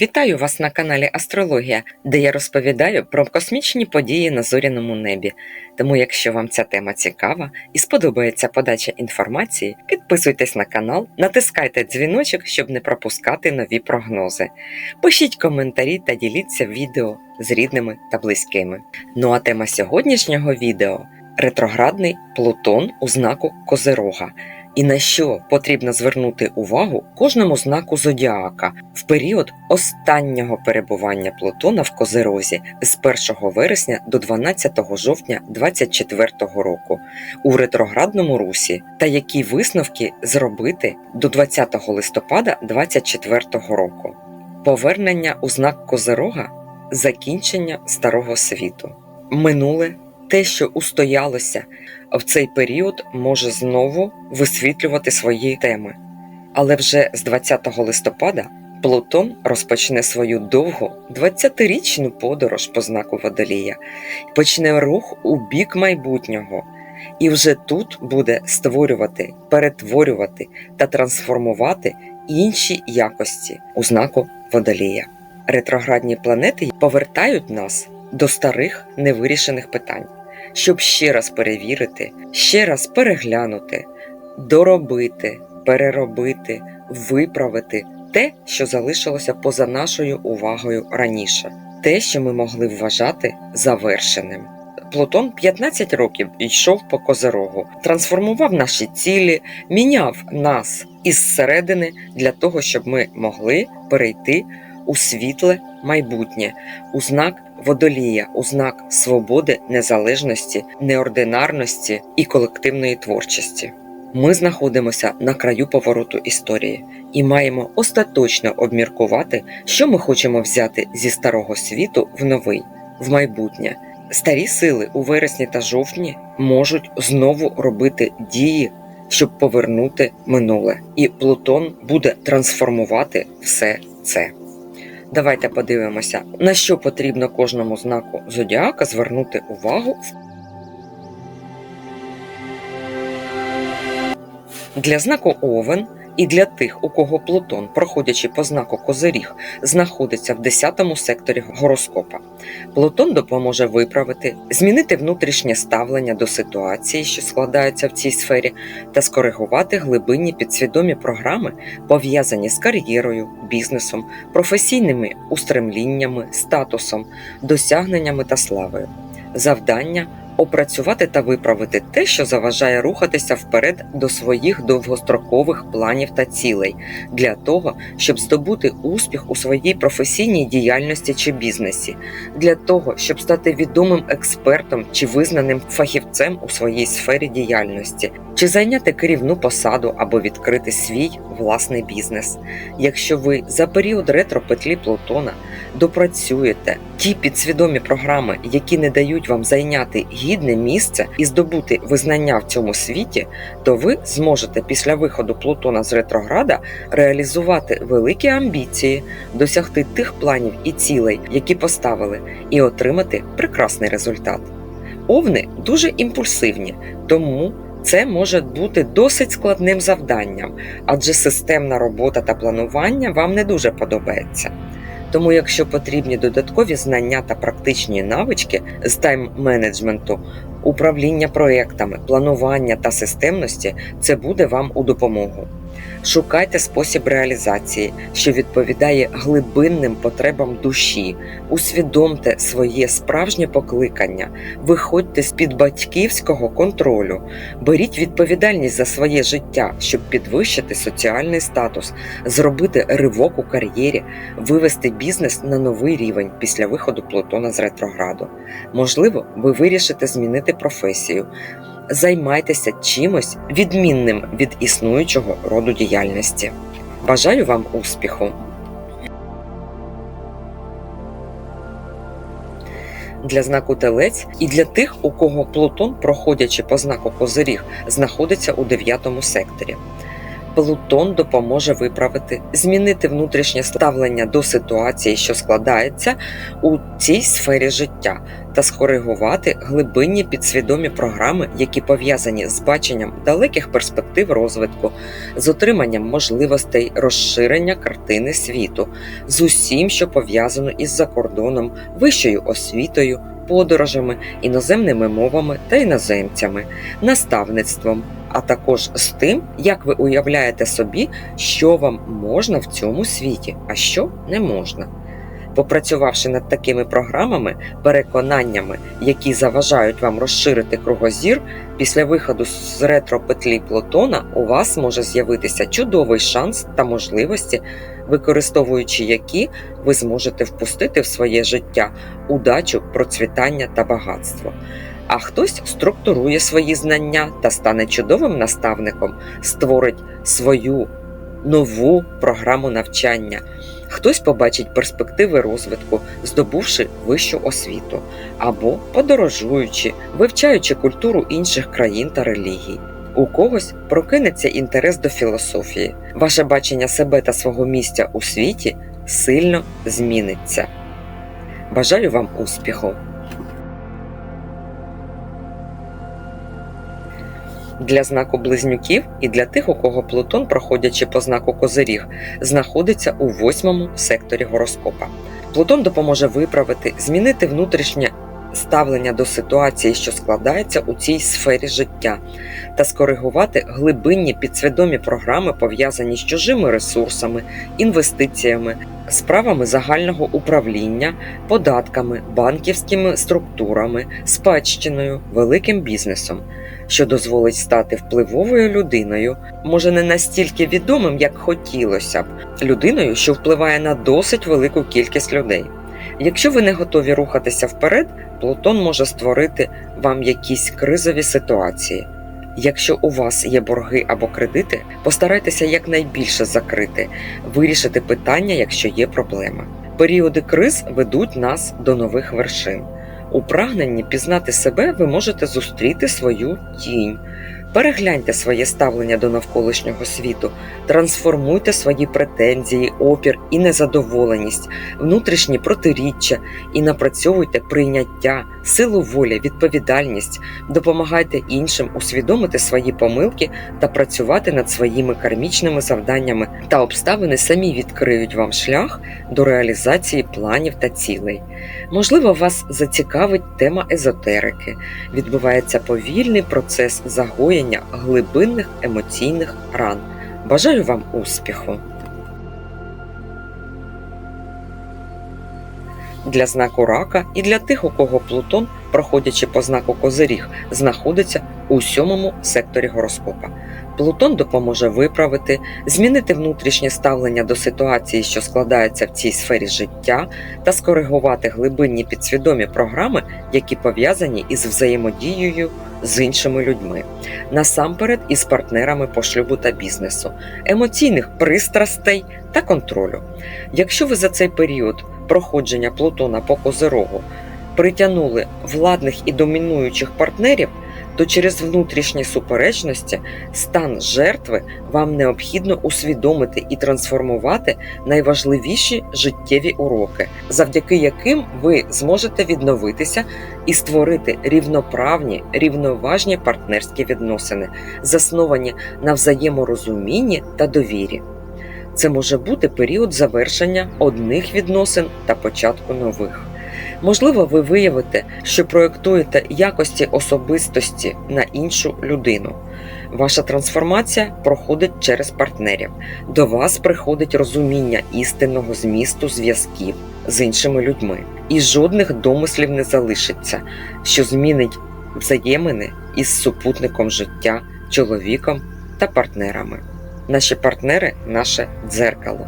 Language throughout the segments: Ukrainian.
Вітаю вас на каналі Астрологія, де я розповідаю про космічні події на зоряному небі. Тому, якщо вам ця тема цікава і сподобається подача інформації, підписуйтесь на канал, натискайте дзвіночок, щоб не пропускати нові прогнози. Пишіть коментарі та діліться відео з рідними та близькими. Ну а тема сьогоднішнього відео ретроградний Плутон у знаку Козирога. І на що потрібно звернути увагу кожному знаку зодіака в період останнього перебування Плутона в Козирозі з 1 вересня до 12 жовтня 2024 року у ретроградному русі, та які висновки зробити до 20 листопада 2024 року. Повернення у знак Козирога закінчення старого світу. Минуле те, що устоялося в цей період, може знову висвітлювати свої теми. Але вже з 20 листопада Плутон розпочне свою довгу 20-річну подорож по знаку Водолія, почне рух у бік майбутнього, і вже тут буде створювати, перетворювати та трансформувати інші якості у знаку Водолія. Ретроградні планети повертають нас до старих невирішених питань, щоб ще раз перевірити, ще раз переглянути, доробити, переробити, виправити те, що залишилося поза нашою увагою раніше, те, що ми могли вважати завершеним. Плутон 15 років йшов по козирогу, трансформував наші цілі, міняв нас із середини для того, щоб ми могли перейти у світле майбутнє, у знак водолія, у знак свободи, незалежності, неординарності і колективної творчості. Ми знаходимося на краю повороту історії і маємо остаточно обміркувати, що ми хочемо взяти зі старого світу в новий, в майбутнє. Старі сили у вересні та жовтні можуть знову робити дії, щоб повернути минуле, і Плутон буде трансформувати все це. Давайте подивимося, на що потрібно кожному знаку зодіака звернути увагу для знаку Овен і для тих, у кого Плутон, проходячи по знаку Козиріг, знаходиться в 10 секторі гороскопа. Плутон допоможе виправити, змінити внутрішнє ставлення до ситуації, що складаються в цій сфері, та скоригувати глибинні підсвідомі програми, пов'язані з кар'єрою, бізнесом, професійними устремліннями, статусом, досягненнями та славою. Завдання опрацювати та виправити те, що заважає рухатися вперед до своїх довгострокових планів та цілей, для того, щоб здобути успіх у своїй професійній діяльності чи бізнесі, для того, щоб стати відомим експертом чи визнаним фахівцем у своїй сфері діяльності, чи зайняти керівну посаду або відкрити свій власний бізнес. Якщо ви за період ретро-петлі Плутона допрацюєте ті підсвідомі програми, які не дають вам зайняти гідне місце і здобути визнання в цьому світі, то ви зможете після виходу Плутона з ретрограда реалізувати великі амбіції, досягти тих планів і цілей, які поставили, і отримати прекрасний результат. Овни дуже імпульсивні, тому це може бути досить складним завданням, адже системна робота та планування вам не дуже подобається. Тому, якщо потрібні додаткові знання та практичні навички з тайм-менеджменту, управління проектами, планування та системності, це буде вам у допомогу. Шукайте спосіб реалізації, що відповідає глибинним потребам душі, усвідомте своє справжнє покликання, виходьте з під батьківського контролю, беріть відповідальність за своє життя, щоб підвищити соціальний статус, зробити ривок у кар'єрі, вивести бізнес на новий рівень після виходу Плутона з ретрограду. Можливо, ви вирішите змінити професію. Займайтеся чимось відмінним від існуючого роду діяльності. Бажаю вам успіху! Для знаку Телець і для тих, у кого Плутон, проходячи по знаку Козиріг, знаходиться у дев'ятому секторі. Плутон допоможе виправити, змінити внутрішнє ставлення до ситуації, що складається у цій сфері життя, та скоригувати глибинні підсвідомі програми, які пов'язані з баченням далеких перспектив розвитку, з отриманням можливостей розширення картини світу, з усім, що пов'язано із закордоном, вищою освітою, подорожами, іноземними мовами та іноземцями, наставництвом. А також з тим, як ви уявляєте собі, що вам можна в цьому світі, а що не можна. Попрацювавши над такими програмами, переконаннями, які заважають вам розширити кругозір, після виходу з ретро-петлі Плутона у вас може з'явитися чудовий шанс та можливості, використовуючи які ви зможете впустити в своє життя удачу, процвітання та багатство. А хтось структурує свої знання та стане чудовим наставником, створить свою нову програму навчання. Хтось побачить перспективи розвитку, здобувши вищу освіту, або подорожуючи, вивчаючи культуру інших країн та релігій. У когось прокинеться інтерес до філософії. Ваше бачення себе та свого місця у світі сильно зміниться. Бажаю вам успіху! Для знаку близнюків і для тих, у кого Плутон, проходячи по знаку Козиріг, знаходиться у восьмому секторі гороскопа. Плутон допоможе виправити, змінити внутрішнє ставлення до ситуації, що складається у цій сфері життя, та скоригувати глибинні підсвідомі програми, пов'язані з чужими ресурсами, інвестиціями, справами загального управління, податками, банківськими структурами, спадщиною, великим бізнесом що дозволить стати впливовою людиною, може не настільки відомим, як хотілося б, людиною, що впливає на досить велику кількість людей. Якщо ви не готові рухатися вперед, Плутон може створити вам якісь кризові ситуації. Якщо у вас є борги або кредити, постарайтеся якнайбільше закрити, вирішити питання, якщо є проблема. Періоди криз ведуть нас до нових вершин. У прагненні пізнати себе ви можете зустріти свою тінь. Перегляньте своє ставлення до навколишнього світу, трансформуйте свої претензії, опір і незадоволеність, внутрішні протиріччя і напрацьовуйте прийняття, силу волі, відповідальність, допомагайте іншим усвідомити свої помилки та працювати над своїми кармічними завданнями, та обставини самі відкриють вам шлях до реалізації планів та цілей. Можливо, вас зацікавить тема езотерики. Відбувається повільний процес загоєння глибинних емоційних ран. Бажаю вам успіху! Для знаку рака і для тих, у кого Плутон, проходячи по знаку Козиріг, знаходиться у сьомому секторі гороскопа. Плутон допоможе виправити, змінити внутрішнє ставлення до ситуації, що складається в цій сфері життя, та скоригувати глибинні підсвідомі програми, які пов'язані із взаємодією з іншими людьми, насамперед із партнерами по шлюбу та бізнесу, емоційних пристрастей та контролю. Якщо ви за цей період проходження Плутона по Козирогу притягнули владних і домінуючих партнерів, то через внутрішні суперечності стан жертви вам необхідно усвідомити і трансформувати найважливіші життєві уроки, завдяки яким ви зможете відновитися і створити рівноправні, рівноважні партнерські відносини, засновані на взаєморозумінні та довірі. Це може бути період завершення одних відносин та початку нових. Можливо, ви виявите, що проєктуєте якості особистості на іншу людину. Ваша трансформація проходить через партнерів. До вас приходить розуміння істинного змісту зв'язків з іншими людьми, і жодних домислів не залишиться, що змінить взаємини із супутником життя, чоловіком та партнерами. Наші партнери наше дзеркало.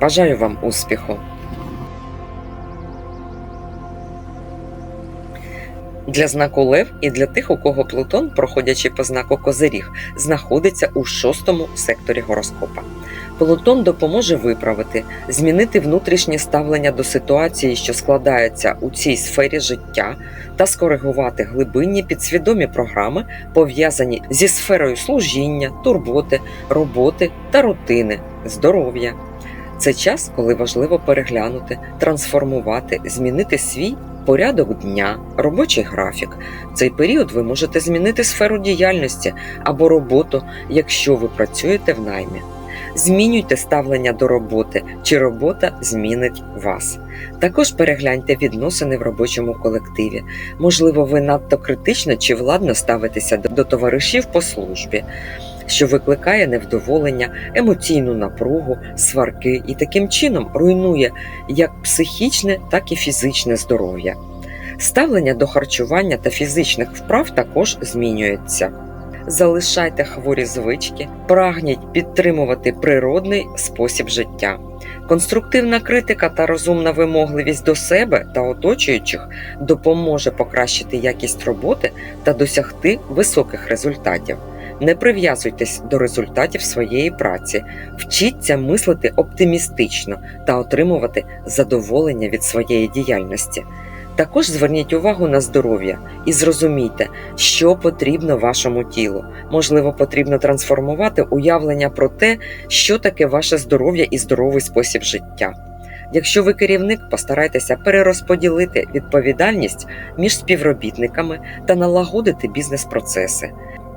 Бажаю вам успіху! Для знаку Лев і для тих, у кого Плутон, проходячи по знаку Козиріг, знаходиться у шостому секторі гороскопа. Плутон допоможе виправити, змінити внутрішнє ставлення до ситуації, що складається у цій сфері життя, та скоригувати глибинні підсвідомі програми, пов'язані зі сферою служіння, турботи, роботи та рутини, здоров'я. Це час, коли важливо переглянути, трансформувати, змінити свій порядок дня, робочий графік. В цей період ви можете змінити сферу діяльності або роботу, якщо ви працюєте в наймі. Змінюйте ставлення до роботи, чи робота змінить вас. Також перегляньте відносини в робочому колективі. Можливо, ви надто критично чи владно ставитеся до товаришів по службі, що викликає невдоволення, емоційну напругу, сварки і таким чином руйнує як психічне, так і фізичне здоров'я. Ставлення до харчування та фізичних вправ також змінюється. Залишайте хворі звички, прагніть підтримувати природний спосіб життя. Конструктивна критика та розумна вимогливість до себе та оточуючих допоможе покращити якість роботи та досягти високих результатів. Не прив'язуйтесь до результатів своєї праці, вчіться мислити оптимістично та отримувати задоволення від своєї діяльності. Також зверніть увагу на здоров'я і зрозумійте, що потрібно вашому тілу. Можливо, потрібно трансформувати уявлення про те, що таке ваше здоров'я і здоровий спосіб життя. Якщо ви керівник, постарайтеся перерозподілити відповідальність між співробітниками та налагодити бізнес-процеси.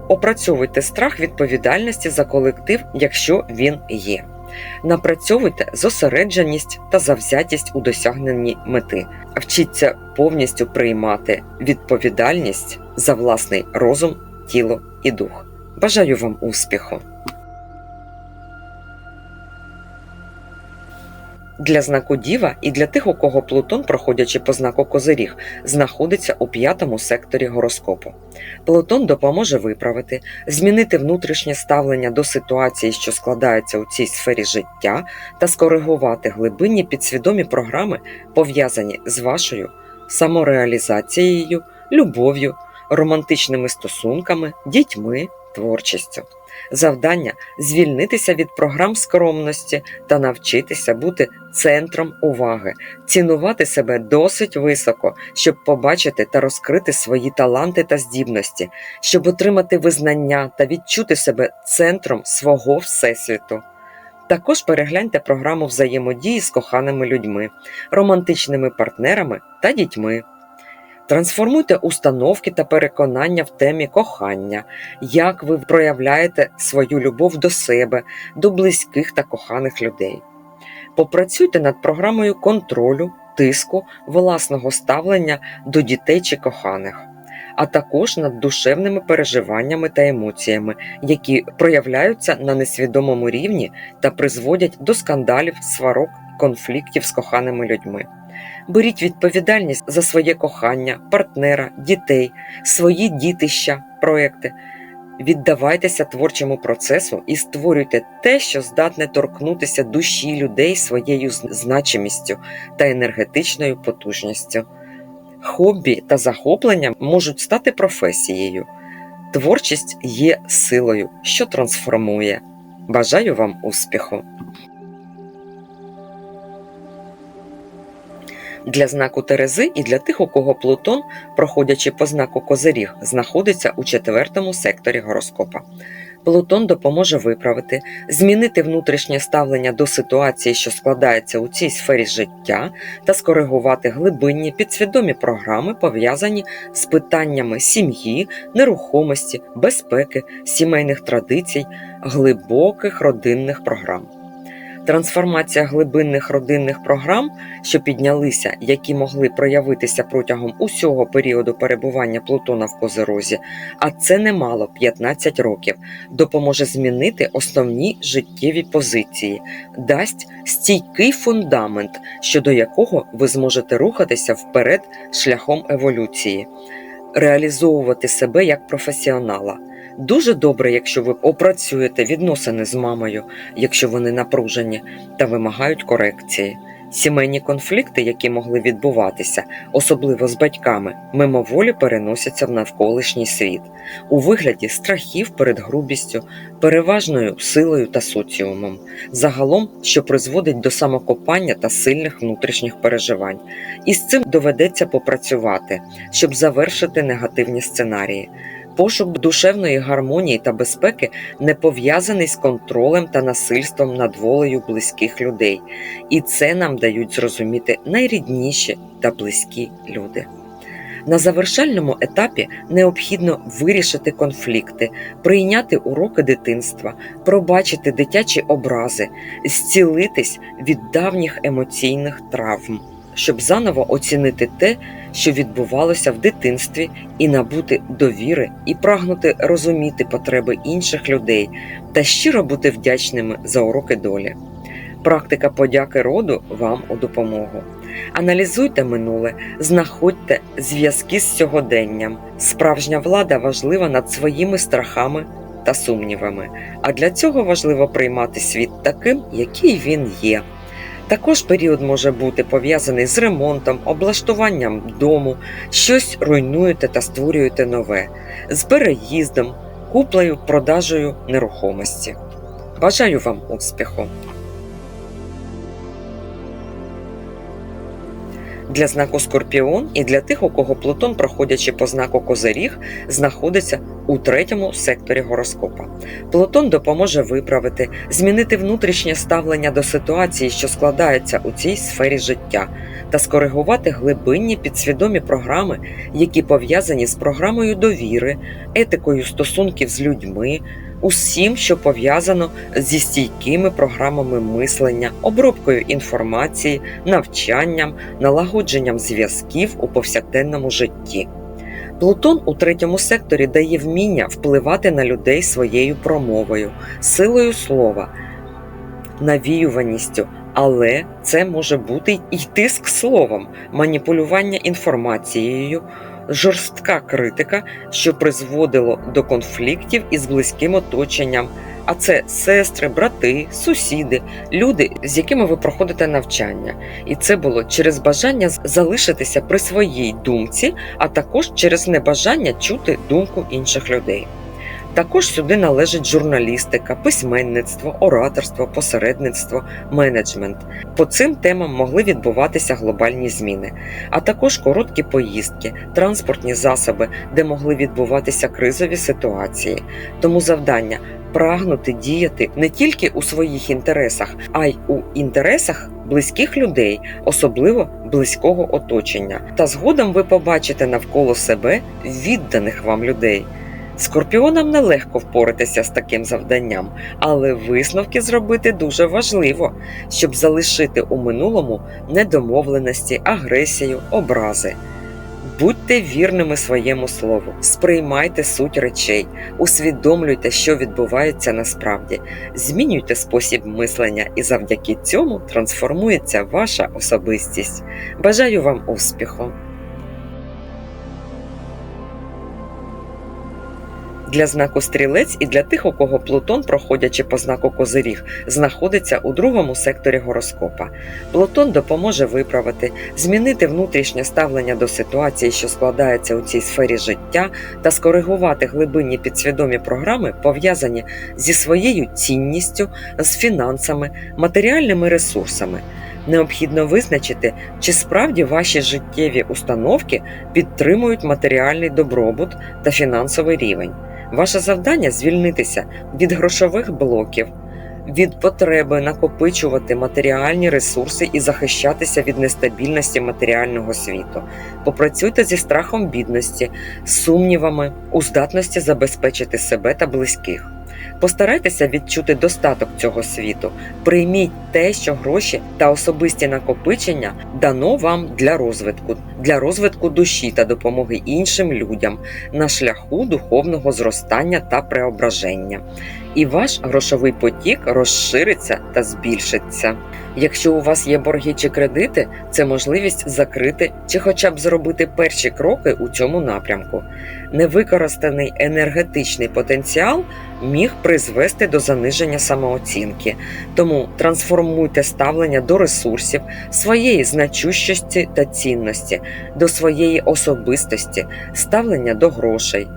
Опрацьовуйте страх відповідальності за колектив, якщо він є. Напрацьовуйте зосередженість та завзятість у досягненні мети. Вчіться повністю приймати відповідальність за власний розум, тіло і дух. Бажаю вам успіху! Для знаку Діва і для тих, у кого Плутон, проходячи по знаку Козиріг, знаходиться у п'ятому секторі гороскопу. Плутон допоможе виправити, змінити внутрішнє ставлення до ситуації, що складається у цій сфері життя, та скоригувати глибинні підсвідомі програми, пов'язані з вашою самореалізацією, любов'ю, романтичними стосунками, дітьми, творчістю. Завдання звільнитися від програм скромності та навчитися бути центром уваги, цінувати себе досить високо, щоб побачити та розкрити свої таланти та здібності, щоб отримати визнання та відчути себе центром свого всесвіту. Також перегляньте програму взаємодії з коханими людьми, романтичними партнерами та дітьми. Трансформуйте установки та переконання в темі кохання, як ви проявляєте свою любов до себе, до близьких та коханих людей. Попрацюйте над програмою контролю, тиску, власного ставлення до дітей чи коханих, а також над душевними переживаннями та емоціями, які проявляються на несвідомому рівні та призводять до скандалів, сварок, конфліктів з коханими людьми. Беріть відповідальність за своє кохання, партнера, дітей, свої дітища, проекти. Віддавайтеся творчому процесу і створюйте те, що здатне торкнутися душі людей своєю значимістю та енергетичною потужністю. Хобі та захоплення можуть стати професією. Творчість є силою, що трансформує. Бажаю вам успіху! Для знаку Терези і для тих, у кого Плутон, проходячи по знаку Козиріг, знаходиться у четвертому секторі гороскопа. Плутон допоможе виправити, змінити внутрішнє ставлення до ситуації, що складається у цій сфері життя, та скоригувати глибинні підсвідомі програми, пов'язані з питаннями сім'ї, нерухомості, безпеки, сімейних традицій, глибоких родинних програм. Трансформація глибинних родинних програм, що піднялися, які могли проявитися протягом усього періоду перебування Плутона в Козерозі, а це немало 15 років, допоможе змінити основні життєві позиції, дасть стійкий фундамент, щодо якого ви зможете рухатися вперед шляхом еволюції, реалізовувати себе як професіонала. Дуже добре, якщо ви опрацюєте відносини з мамою, якщо вони напружені та вимагають корекції. Сімейні конфлікти, які могли відбуватися, особливо з батьками, мимоволі переносяться в навколишній світ у вигляді страхів перед грубістю, переважною силою та соціумом, загалом, що призводить до самокопання та сильних внутрішніх переживань. І з цим доведеться попрацювати, щоб завершити негативні сценарії. Пошук душевної гармонії та безпеки не пов'язаний з контролем та насильством над волею близьких людей, і це нам дають зрозуміти найрідніші та близькі люди. На завершальному етапі необхідно вирішити конфлікти, прийняти уроки дитинства, пробачити дитячі образи, зцілитись від давніх емоційних травм, щоб заново оцінити те, що відбувалося в дитинстві, і набути довіри, і прагнути розуміти потреби інших людей та щиро бути вдячними за уроки долі. Практика подяки роду вам у допомогу. Аналізуйте минуле, знаходьте зв'язки з сьогоденням. Справжня влада важлива над своїми страхами та сумнівами, а для цього важливо приймати світ таким, який він є. Також період може бути пов'язаний з ремонтом, облаштуванням дому, щось руйнуєте та створюєте нове, з переїздом, куплею, продажею нерухомості. Бажаю вам успіху! Для знаку Скорпіон і для тих, у кого Плутон, проходячи по знаку Козиріг, знаходиться у третьому секторі гороскопа. Плутон допоможе виправити, змінити внутрішнє ставлення до ситуації, що складається у цій сфері життя, та скоригувати глибинні підсвідомі програми, які пов'язані з програмою довіри, етикою стосунків з людьми усім, що пов'язано зі стійкими програмами мислення, обробкою інформації, навчанням, налагодженням зв'язків у повсякденному житті. Плутон у третьому секторі дає вміння впливати на людей своєю промовою, силою слова, навіюваністю, але це може бути і тиск словом, маніпулювання інформацією, жорстка критика, що призводило до конфліктів із близьким оточенням. А це сестри, брати, сусіди, люди, з якими ви проходите навчання. І це було через бажання залишитися при своїй думці, а також через небажання чути думку інших людей. Також сюди належить журналістика, письменництво, ораторство, посередництво, менеджмент. По цим темам могли відбуватися глобальні зміни, а також короткі поїздки, транспортні засоби, де могли відбуватися кризові ситуації. Тому завдання прагнути діяти не тільки у своїх інтересах, а й у інтересах близьких людей, особливо близького оточення. Та згодом ви побачите навколо себе відданих вам людей. Скорпіонам нелегко впоратися з таким завданням, але висновки зробити дуже важливо, щоб залишити у минулому недомовленості, агресію, образи. Будьте вірними своєму слову, сприймайте суть речей, усвідомлюйте, що відбувається насправді, змінюйте спосіб мислення, і завдяки цьому трансформується ваша особистість. Бажаю вам успіху! Для знаку стрілець і для тих, у кого Плутон, проходячи по знаку Козиріг, знаходиться у другому секторі гороскопа. Плутон допоможе виправити, змінити внутрішнє ставлення до ситуації, що складається у цій сфері життя, та скоригувати глибинні підсвідомі програми, пов'язані зі своєю цінністю, з фінансами, матеріальними ресурсами. Необхідно визначити, чи справді ваші життєві установки підтримують матеріальний добробут та фінансовий рівень. Ваше завдання звільнитися від грошових блоків, від потреби накопичувати матеріальні ресурси і захищатися від нестабільності матеріального світу. Попрацюйте зі страхом бідності, сумнівами у здатності забезпечити себе та близьких. Постарайтеся відчути достаток цього світу, прийміть те, що гроші та особисті накопичення дано вам для розвитку, для розвитку душі та допомоги іншим людям на шляху духовного зростання та преображення. І ваш грошовий потік розшириться та збільшиться. Якщо у вас є борги чи кредити, це можливість закрити чи хоча б зробити перші кроки у цьому напрямку. Невикористаний енергетичний потенціал міг призвести до заниження самооцінки, тому трансформуйте ставлення до ресурсів, своєї значущості та цінності, до своєї особистості, ставлення до грошей.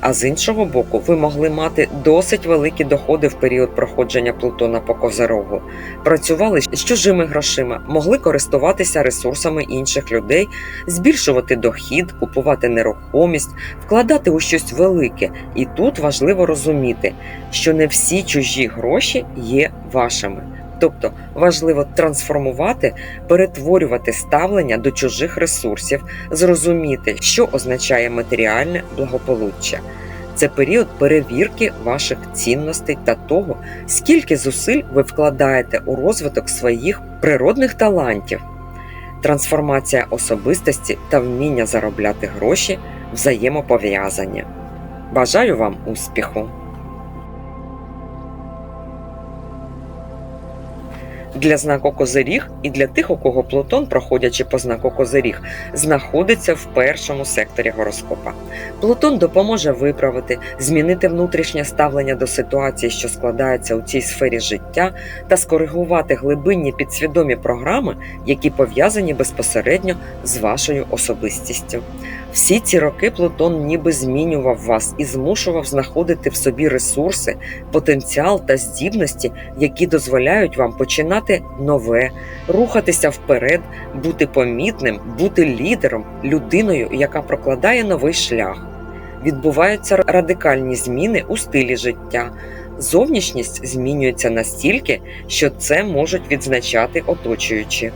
А з іншого боку, ви могли мати досить великі доходи в період проходження Плутона по Козерогу, працювали з чужими грошима, могли користуватися ресурсами інших людей, збільшувати дохід, купувати нерухомість, вкладати у щось велике. І тут важливо розуміти, що не всі чужі гроші є вашими. Тобто важливо трансформувати, перетворювати ставлення до чужих ресурсів, зрозуміти, що означає матеріальне благополуччя. Це період перевірки ваших цінностей та того, скільки зусиль ви вкладаєте у розвиток своїх природних талантів. Трансформація особистості та вміння заробляти гроші взаємопов'язані. Бажаю вам успіху! Для знаку Козиріг і для тих, у кого Плутон, проходячи по знаку Козиріг, знаходиться в першому секторі гороскопа. Плутон допоможе виправити, змінити внутрішнє ставлення до ситуації, що складається у цій сфері життя, та скоригувати глибинні підсвідомі програми, які пов'язані безпосередньо з вашою особистістю. Всі ці роки Плутон ніби змінював вас і змушував знаходити в собі ресурси, потенціал та здібності, які дозволяють вам починати нове, рухатися вперед, бути помітним, бути лідером, людиною, яка прокладає новий шлях. Відбуваються радикальні зміни у стилі життя. Зовнішність змінюється настільки, що це можуть відзначати оточуючі.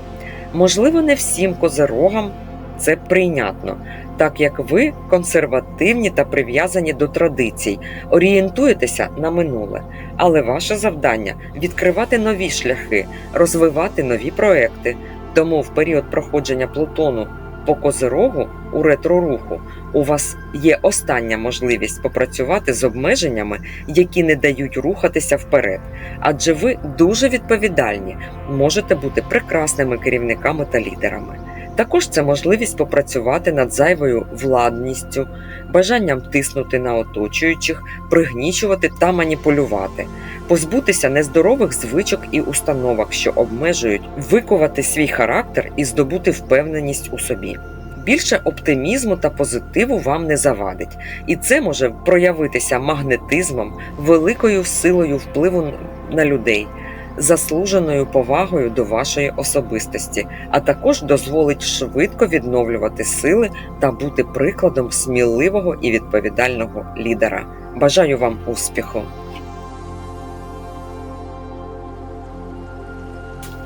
Можливо, не всім козерогам це прийнятно, так як ви консервативні та прив'язані до традицій, орієнтуєтеся на минуле. Але ваше завдання відкривати нові шляхи, розвивати нові проекти. Тому в період проходження Плутону по козирогу у ретроруху у вас є остання можливість попрацювати з обмеженнями, які не дають рухатися вперед. Адже ви дуже відповідальні, можете бути прекрасними керівниками та лідерами. Також це можливість попрацювати над зайвою владністю, бажанням тиснути на оточуючих, пригнічувати та маніпулювати, позбутися нездорових звичок і установок, що обмежують, викувати свій характер і здобути впевненість у собі. Більше оптимізму та позитиву вам не завадить, і це може проявитися магнетизмом, великою силою впливу на людей заслуженою повагою до вашої особистості, а також дозволить швидко відновлювати сили та бути прикладом сміливого і відповідального лідера. Бажаю вам успіху!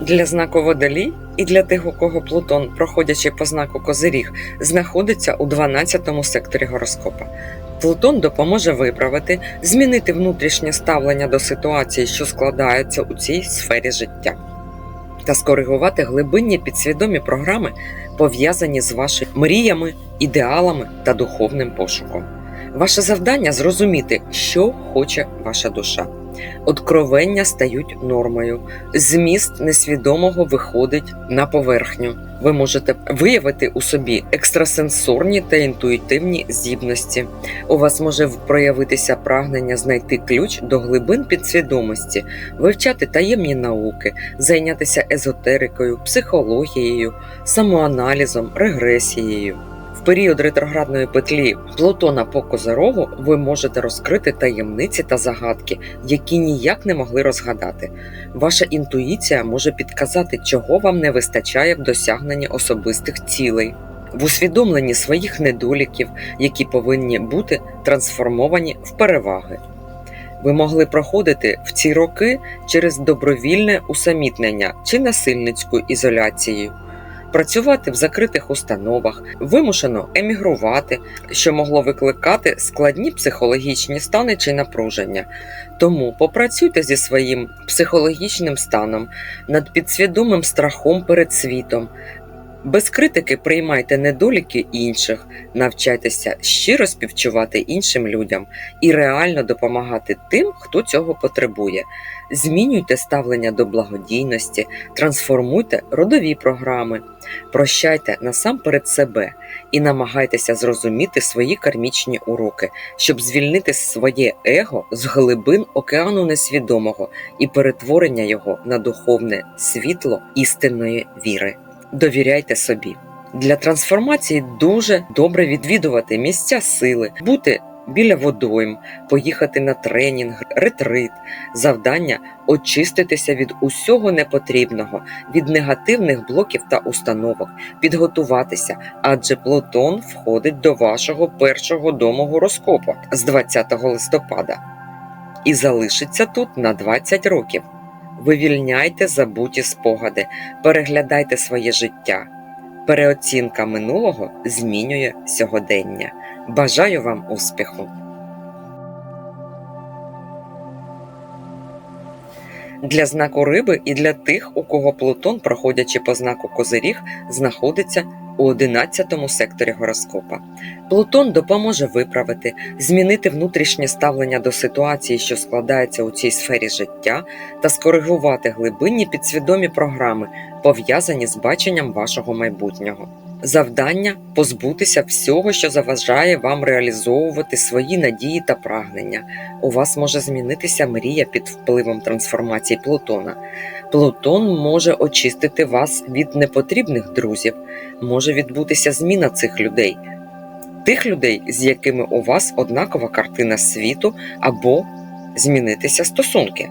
Для знаку водолій і для тих, у кого Плутон, проходячи по знаку Козиріг, знаходиться у 12 секторі гороскопа. Плутон допоможе виправити, змінити внутрішнє ставлення до ситуації, що складається у цій сфері життя, та скоригувати глибинні підсвідомі програми, пов'язані з вашими мріями, ідеалами та духовним пошуком. Ваше завдання зрозуміти, що хоче ваша душа. Откровення стають нормою, зміст несвідомого виходить на поверхню. Ви можете виявити у собі екстрасенсорні та інтуїтивні здібності. У вас може проявитися прагнення знайти ключ до глибин підсвідомості, вивчати таємні науки, зайнятися езотерикою, психологією, самоаналізом, регресією. В період ретроградної петлі Плутона по Козерогу ви можете розкрити таємниці та загадки, які ніяк не могли розгадати. Ваша інтуїція може підказати, чого вам не вистачає в досягненні особистих цілей, в усвідомленні своїх недоліків, які повинні бути трансформовані в переваги. Ви могли проходити в ці роки через добровільне усамітнення чи насильницьку ізоляцію працювати в закритих установах, вимушено емігрувати, що могло викликати складні психологічні стани чи напруження. Тому попрацюйте зі своїм психологічним станом, над підсвідомим страхом перед світом. Без критики приймайте недоліки інших, навчайтеся щиро співчувати іншим людям і реально допомагати тим, хто цього потребує. Змінюйте ставлення до благодійності, трансформуйте родові програми, прощайте насамперед себе і намагайтеся зрозуміти свої кармічні уроки, щоб звільнити своє его з глибин океану несвідомого і перетворення його на духовне світло істинної віри. Довіряйте собі. Для трансформації дуже добре відвідувати місця сили, бути біля водойм, поїхати на тренінг, ретрит, завдання очиститися від усього непотрібного, від негативних блоків та установок, підготуватися, адже Плутон входить до вашого першого дому гороскопу з 20 листопада і залишиться тут на 20 років. Вивільняйте забуті спогади, переглядайте своє життя. Переоцінка минулого змінює сьогодення. Бажаю вам успіху! Для знаку риби і для тих, у кого Плутон, проходячи по знаку Козиріг, знаходиться у 11 секторі гороскопа. Плутон допоможе виправити, змінити внутрішнє ставлення до ситуації, що складається у цій сфері життя, та скоригувати глибинні підсвідомі програми, пов'язані з баченням вашого майбутнього. Завдання позбутися всього, що заважає вам реалізовувати свої надії та прагнення. У вас може змінитися мрія під впливом трансформації Плутона. Плутон може очистити вас від непотрібних друзів, може відбутися зміна цих людей, тих людей, з якими у вас однакова картина світу, або змінитися стосунки.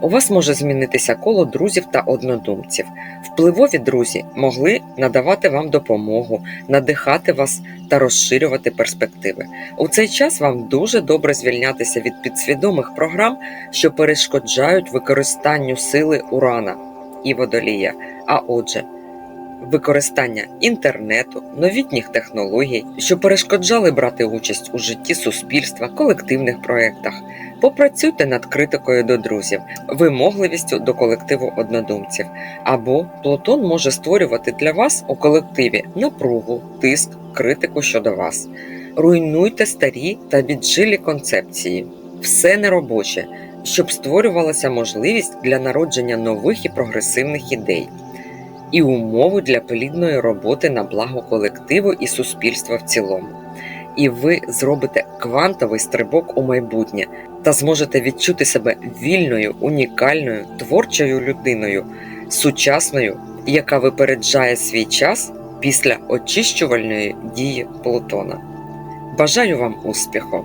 У вас може змінитися коло друзів та однодумців. Впливові друзі могли надавати вам допомогу, надихати вас та розширювати перспективи. У цей час вам дуже добре звільнятися від підсвідомих програм, що перешкоджають використанню сили урана і водолія. А отже, використання інтернету, новітніх технологій, що перешкоджали брати участь у житті суспільства, колективних проєктах. Попрацюйте над критикою до друзів, вимогливістю до колективу однодумців. Або Плутон може створювати для вас у колективі напругу, тиск, критику щодо вас. Руйнуйте старі та віджилі концепції, все неробоче, щоб створювалася можливість для народження нових і прогресивних ідей. І умови для плідної роботи на благо колективу і суспільства в цілому. І ви зробите квантовий стрибок у майбутнє та зможете відчути себе вільною, унікальною, творчою людиною, сучасною, яка випереджає свій час після очищувальної дії Плутона. Бажаю вам успіху!